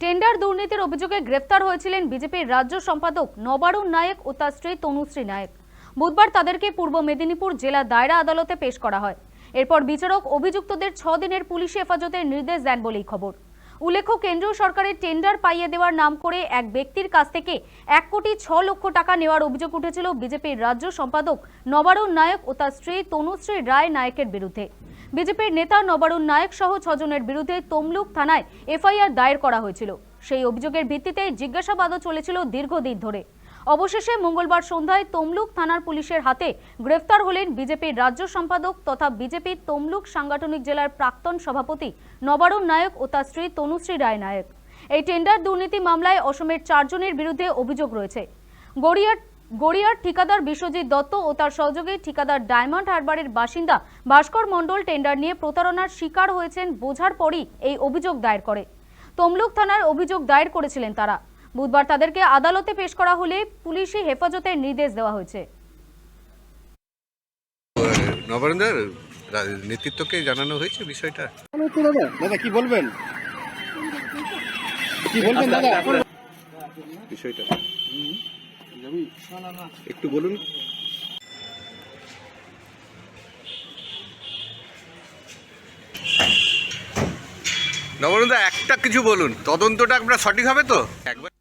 Tender দুর্নীতির অভিযোগে গ্রেফতার হয়েছিলেন বিজেপির রাজ্য সম্পাদক নবারুণ নায়েক ও তার স্ত্রী তনুশ্রী নায়েক। বুধবার তাদেরকে পূর্ব মেদিনীপুর জেলা দায়রা আদালতে পেশ করা হয়। এরপর বিচারক অভিযুক্তদের ছ দিনের পুলিশি হেফাজতের নির্দেশ দেন বলেই খবর। উল্লেখ্য, কেন্দ্রীয় সরকারের টেন্ডার পাইয়ে দেওয়ার নাম করে এক ব্যক্তির কাছ থেকে এক কোটি ছ লক্ষ টাকা নেওয়ার অভিযোগ উঠেছিল বিজেপির রাজ্য সম্পাদক নবারুণ নায়ক ও তার স্ত্রী তনুশ্রী রায় নায়কের বিরুদ্ধে। বিজেপির নেতা নবারুণ নায়ক সহ ছজনের বিরুদ্ধে তমলুক থানায় এফআইআর দায়ের করা হয়েছিল। সেই অভিযোগের ভিত্তিতে জিজ্ঞাসাবাদও চলেছিল দীর্ঘদিন ধরে। অবশেষে মঙ্গলবার সন্ধ্যায় তমলুক থানার পুলিশের হাতে গ্রেফতার হলেন বিজেপির রাজ্য সম্পাদক তথা বিজেপির তমলুক সাংগঠনিক জেলার প্রাক্তন সভাপতি নবারুণ নায়ক ও তার স্ত্রী তনুশ্রী রায় নায়ক। এই টেন্ডার দুর্নীতি মামলায় অসমের চারজনের বিরুদ্ধে অভিযোগ রয়েছে। গড়িয়ার গড়িয়ার ঠিকাদার বিশ্বজিৎ দত্ত ও তার সহযোগী ঠিকাদার ডায়মন্ড হারবারের বাসিন্দা ভাস্কর মণ্ডল টেন্ডার নিয়ে প্রতারণার শিকার হয়েছেন বোঝার পরই এই অভিযোগ দায়ের করে। তমলুক থানার অভিযোগ দায়ের করেছিলেন তারা। বুধবার তাদেরকে আদালতে পেশ করা হলে পুলিশি হেফাজতের নির্দেশ দেওয়া হয়েছে। নবরেন্দ্র নেতৃত্বকে জানানো হয়েছে বিষয়টা? দাদা কি বলবেন? কি বলবেন দাদা? বিষয়টা। একটু বলুন। নবরেন্দ্র একটা কিছু বলুন। তদন্তটা আপনার সঠিক হবে তো? একবার